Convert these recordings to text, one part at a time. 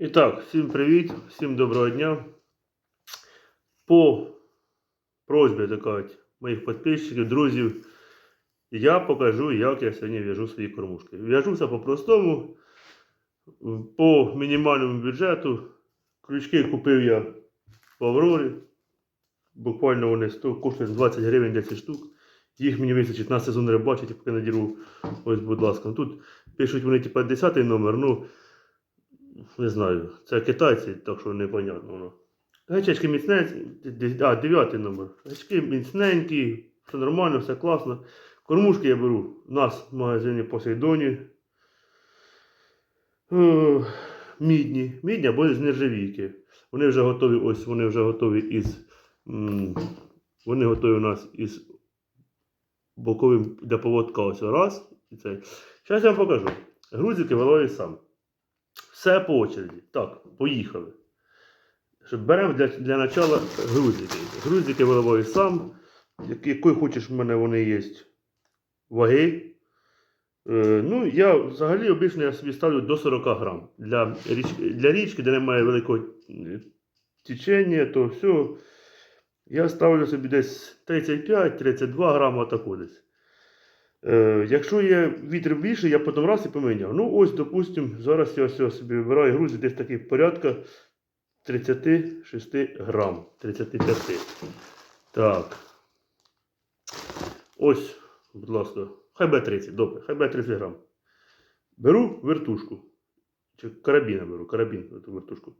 І так, всім привіт, всім доброго дня. По просьбі так кажуть, моїх підписчиків, друзів, я покажу, як я сьогодні в'яжу свої кормушки. В'яжуся по-простому, по мінімальному бюджету. Крючки купив я в Аврорі. Буквально вони 100, коштують 20 гривень 10 штук. Їх мені вистачить на сезон рибачити, поки надіру. Ось, будь ласка. Тут пишуть вони типа 10 номер. ну не знаю, це китайці, так що непонятно воно. Гачечки міцненькі, а, дев'ятий номер. Гачки міцненькі, все нормально, все класно. Кормушки я беру у нас в магазині Посейдоні. Е, Мідні. Мідні або з нержавійки. Вони вже готові, ось вони вже готові із. Вони готові у нас із боковим для поводка ось раз. І цей. Зараз я вам покажу. Грузики виловлюю сам. Все по очереді. Так, поїхали. Беремо для, для начала грузики. Грузики виливаю сам. Як- Якої хочеш в мене вони є ваги. Е, ну, я взагалі обично я собі ставлю до 40 грам. Для річки, для річки, де немає великого е, течення, то все. Я ставлю собі десь 35-32 грама десь. Е, якщо є вітер більше, я потім раз і поміняв. Ну, ось, допустим, зараз я ось собі вибираю грузи десь такий порядка 36 грам. 35. Так. Ось, будь ласка. Хай буде 30, добре, хай буде 30 грам. Беру вертушку. Чи карабіна беру, карабін, вертушку.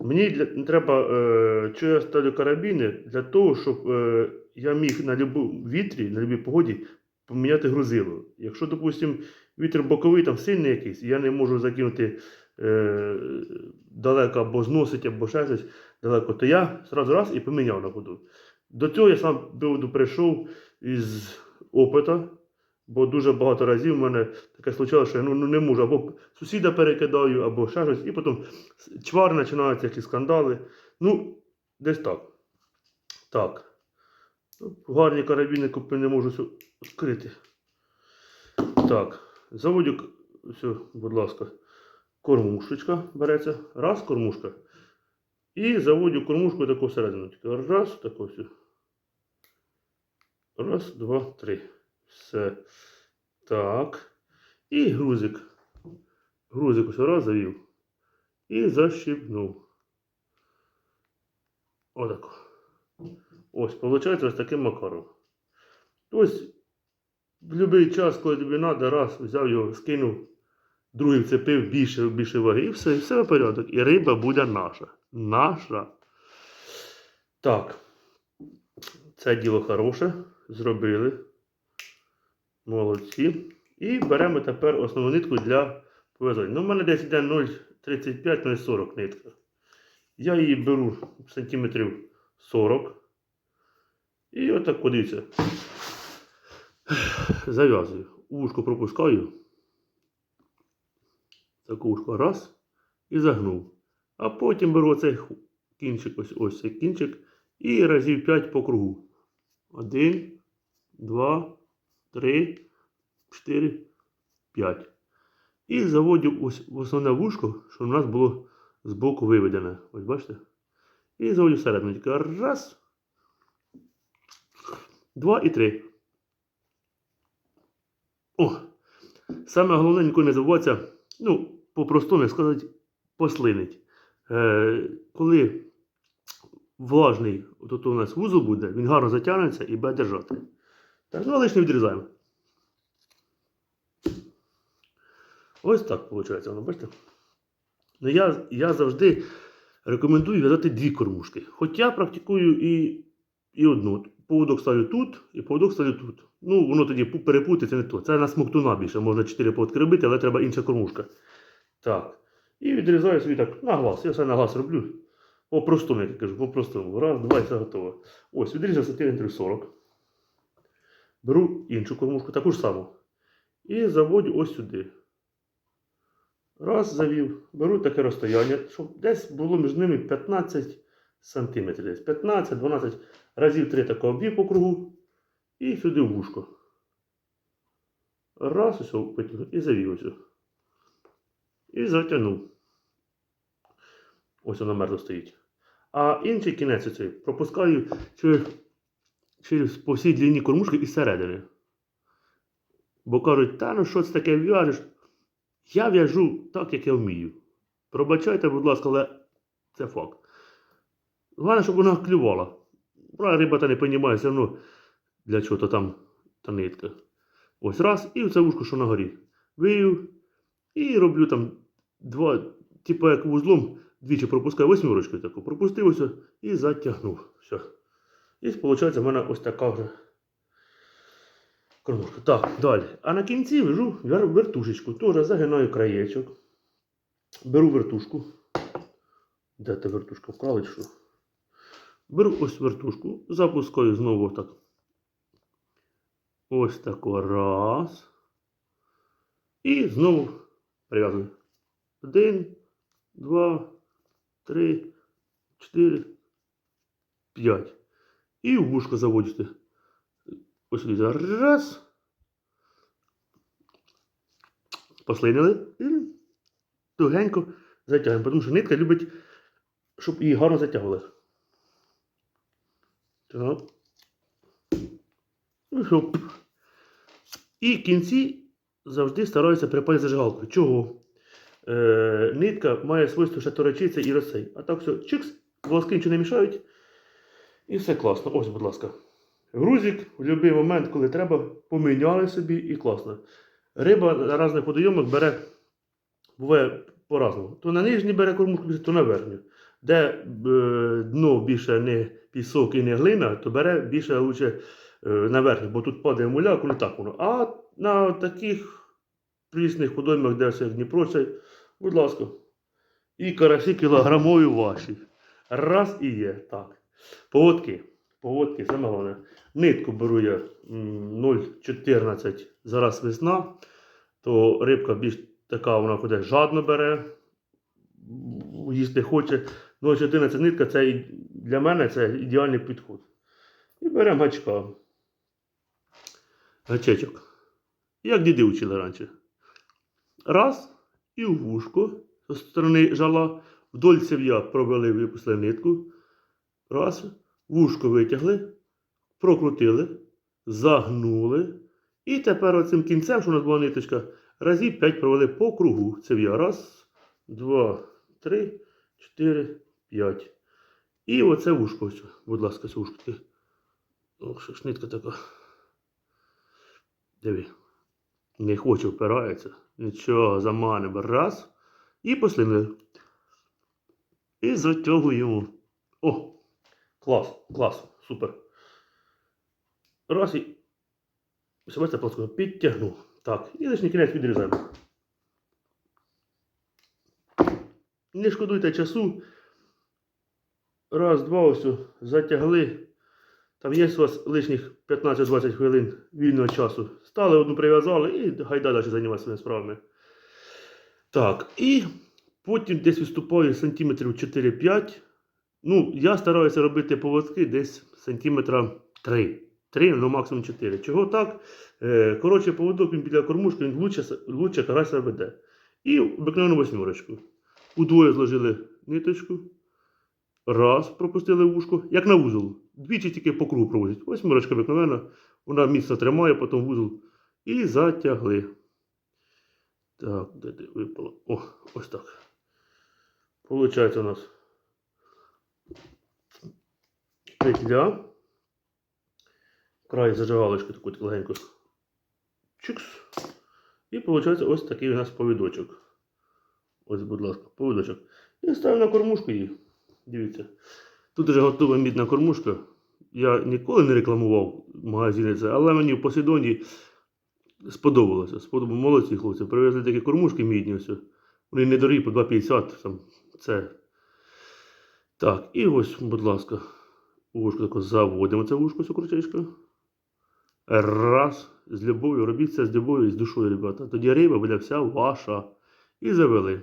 Мені для, треба, е, що я ставлю карабіни, для того, щоб е, я міг на будь-якому вітрі, на будь погоді поміняти грузило. Якщо, допустимо, вітер боковий, там сильний якийсь, і я не можу закинути е, далеко або зносить, або ще щось далеко, то я зразу раз і поміняв на ходу. До цього я сам приводу прийшов із опита, бо дуже багато разів в мене таке случалося, що я ну, ну, не можу, або сусіда перекидаю, або ще щось, і потім чвар починаються якісь скандали. Ну, десь так. Так. Гарні карабіни купи не можу відкрити. Так, заводю, все, будь ласка, кормушечка береться. Раз, кормушка. І заводю кормушку таку всередину. Раз, таку все. Раз, два, три. Все. Так. І грузик. Грузик ось раз завів. І защіпнув. Отако. Ось, виходить, ось таким макаром. Ось, в будь-який час, коли тобі треба, раз, взяв його, скинув, другий вцепив більше, більше ваги, і все, і все в порядок. І риба буде наша. Наша. Так. Це діло хороше. Зробили. Молодці. І беремо тепер основну нитку для пов'язання. Ну, в мене десь йде 0,35-0,40 нитка. Я її беру сантиметрів 40. І отак подивіться. Зав'язую. Ушко пропускаю. Таку ушко раз. І загнув. А потім беру оцей кінчик, ось ось цей кінчик. І разів 5 по кругу. Один, два, три, чотири, п'ять. І заводю ось в основне вушко, що у нас було збоку виведене. Ось бачите? І заводю всередину. Тільки раз, два і три. О! Саме головне ніколи не забуватися, ну, по-простому сказати, послинить. Е, коли влажний, от у нас вузол буде, він гарно затягнеться і буде держати. Так, ну, а лишнє відрізаємо. Ось так виходить воно, бачите? Ну, я, я завжди рекомендую в'язати дві кормушки. Хоч я практикую і, і одну. Поводок ставлю тут, і поводок ставлю тут. Ну, воно тоді пу- перепутається не то. Це на смоктуна більше, можна 4 поводки робити, але треба інша кормушка. Так. І відрізаю собі так на глаз. Я все на глаз роблю. По-простому, як я кажу, по-простому. Раз, два і все готово. Ось, відрізав сантиметрів 40. Беру іншу кормушку, таку ж саму. І заводю ось сюди. Раз завів, беру таке розстояння, щоб десь було між ними 15 сантиметрів. Десь 15-12 разів 3 такого обвів по кругу. І сюди в вушко. Раз, ось витягнув і завів ось. І затягнув. Ось вона мертво стоїть. А інший кінець оцей пропускаю через, через по всій длині кормушки із середини. Бо кажуть, та ну що це таке в'яжеш? Я в'яжу так, як я вмію. Пробачайте, будь ласка, але це факт. Головне, щоб вона клювала. Вона риба та не розуміє все одно, для чого то там та нитка. Ось раз, і це вушко, що на горі. Вию і роблю там два, типу як вузлом, двічі пропускаю восьмірочкою таку. Пропустив ось і затягнув. Все. І виходить, в мене ось така вже кормушка. Так, далі. А на кінці вяжу вертушечку. Теж загинаю краєчок. Беру вертушку. Де та вертушка вкрали що? Беру ось вертушку, запускаю знову так. Ось тако раз. І знову прив'язую. Один, два, три, чотири, п'ять. І в вушко заводите. Ось сюди. Раз. Послинили. І тугенько затягуємо. Тому що нитка любить, щоб її гарно затягували. Так. Ну, хоп. І в кінці завжди стараюся припати зажигалкою. Чого? Е, нитка має свойство ще торочитися і розсей. А так все, чикс, волоски нічого не мішають. І все класно. Ось, будь ласка. Грузик в будь-який момент, коли треба, поміняли собі і класно. Риба на різних водойомах бере, буває по-разному. То на нижній бере кормушку, то на верхню. Де е, дно більше не пісок і не глина, то бере більше лучше е, на верхню, бо тут падає муляк, так воно. А на таких прісних водоймах, де все Дніпро, це, будь ласка. І карасі кілограмові ваші. Раз і є. Так. Поводки. Поводки, саме головне. Нитку беру я 0,14. Зараз весна, то рибка більш така, вона ходить жадно бере, їсти хоче. 0,14 нитка це для мене це ідеальний підход. І беремо гачка. Гачечок. Як діди вчили раніше. Раз і в вушко зі сторони жала. Вдоль цев'я провели, випустили нитку. Раз. Вушко витягли, прокрутили, загнули. І тепер оцим кінцем, що у нас була ниточка, разів 5 провели по кругу цев'я. Раз, два, три, чотири, п'ять. І оце вушко. Будь ласка, це вушко. Ох, що ж така. Диви. Не хоче впирається. Нічого, заманимо. Раз. І послинили. І затягуємо. О! Клас, клас, супер. Раз і. Ось бачите, плоско підтягнув. Так, і лишній кінець відрізаємо. Не шкодуйте часу. Раз, два, ось затягли. Там є у вас лишніх 15-20 хвилин вільного часу. Стали одну прив'язали і гайда далі займатися своїми справами. Так, і потім десь виступаю сантиметрів 4-5. Ну, я стараюся робити поводки десь сантиметра 3. 3, ну максимум 4. Чого так? Е, коротше, поводок він біля кормушки, він лучше, лучше карася веде. І обикновену восьмерочку. Удвоє зложили ниточку. Раз, пропустили вушко, як на вузол. Двічі тільки по кругу проводять. Восьмерочка обикновена, вона місце тримає, потім вузол. І затягли. Так, де де випало? О, ось так. Получається у нас петля. Край зажигалочки таку легенько. Чикс. І виходить ось такий у нас повідочок. Ось, будь ласка, повідочок. І ставлю на кормушку її. Дивіться. Тут вже готова мідна кормушка. Я ніколи не рекламував магазини це, але мені в Посейдоні сподобалося. Сподобалося молодці хлопці. Привезли такі кормушки мідні. Все. Вони недорогі по 2,50. Там, це. Так, і ось, будь ласка, вушко тако заводимо це вушко, цю крутечку. Раз. З любов'ю. Робіть це з любов'ю і з душою, ребята. Тоді риба буде вся ваша. І завели.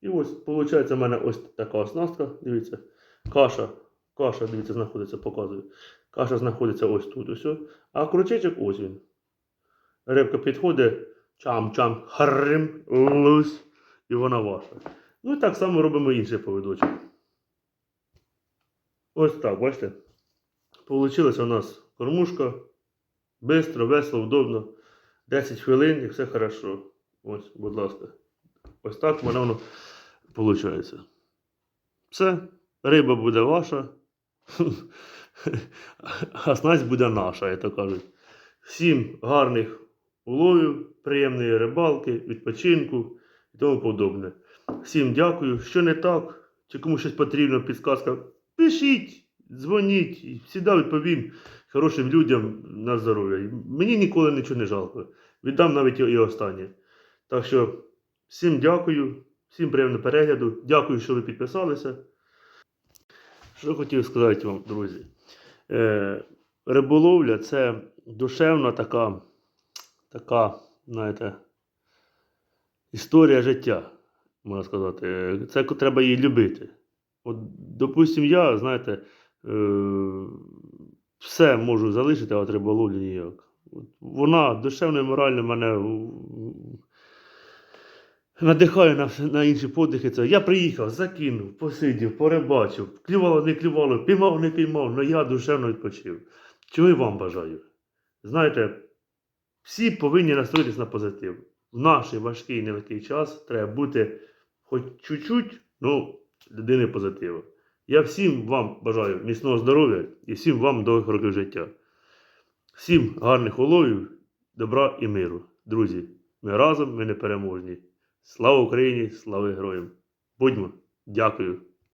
І ось, виходить, у мене ось така оснастка. Дивіться. Каша. Каша, дивіться, знаходиться, показую. Каша знаходиться ось тут. Ось. А крючечок ось він. Рибка підходить, чам-чам, харим, лусь, і вона ваша. Ну і так само робимо інший повідочок. Ось так, бачите? Получилася у нас кормушка. Бистро, весело, удобно. 10 хвилин і все хорошо. Ось, будь ласка. Ось так воно воно виходить. Все, риба буде ваша, а снасть буде наша, як то кажуть. Всім гарних уловів, приємної рибалки, відпочинку і тому подобне. Всім дякую. Що не так, чи кому щось потрібно, підказка, пишіть, дзвоніть, завжди відповім хорошим людям на здоров'я. Мені ніколи нічого не жалко. Віддам навіть і останнє. Так що всім дякую, всім приємного перегляду. Дякую, що ви підписалися. Що хотів сказати вам, друзі. Е, риболовля це душевна така, така, знаєте, історія життя, можна сказати. Е, Це треба її любити. От, допустим, я, знаєте, е, все можу залишити, а от риболовлю ніяк. От Вона душевно і морально мене надихає на, на інші подихи. Це я приїхав, закинув, посидів, порибачив, клювало, не клювало, піймав, не піймав, але я душевно відпочив. Чого і вам бажаю. Знаєте, всі повинні настроїтись на позитив. В наш важкий нелегкий час треба бути хоч чуть-чуть, ну, людини позитиву. Я всім вам бажаю міцного здоров'я і всім вам довгих років життя. Всім гарних уловів, добра і миру. Друзі, ми разом, ми непереможні. Слава Україні, слава героям! Будьмо! Дякую!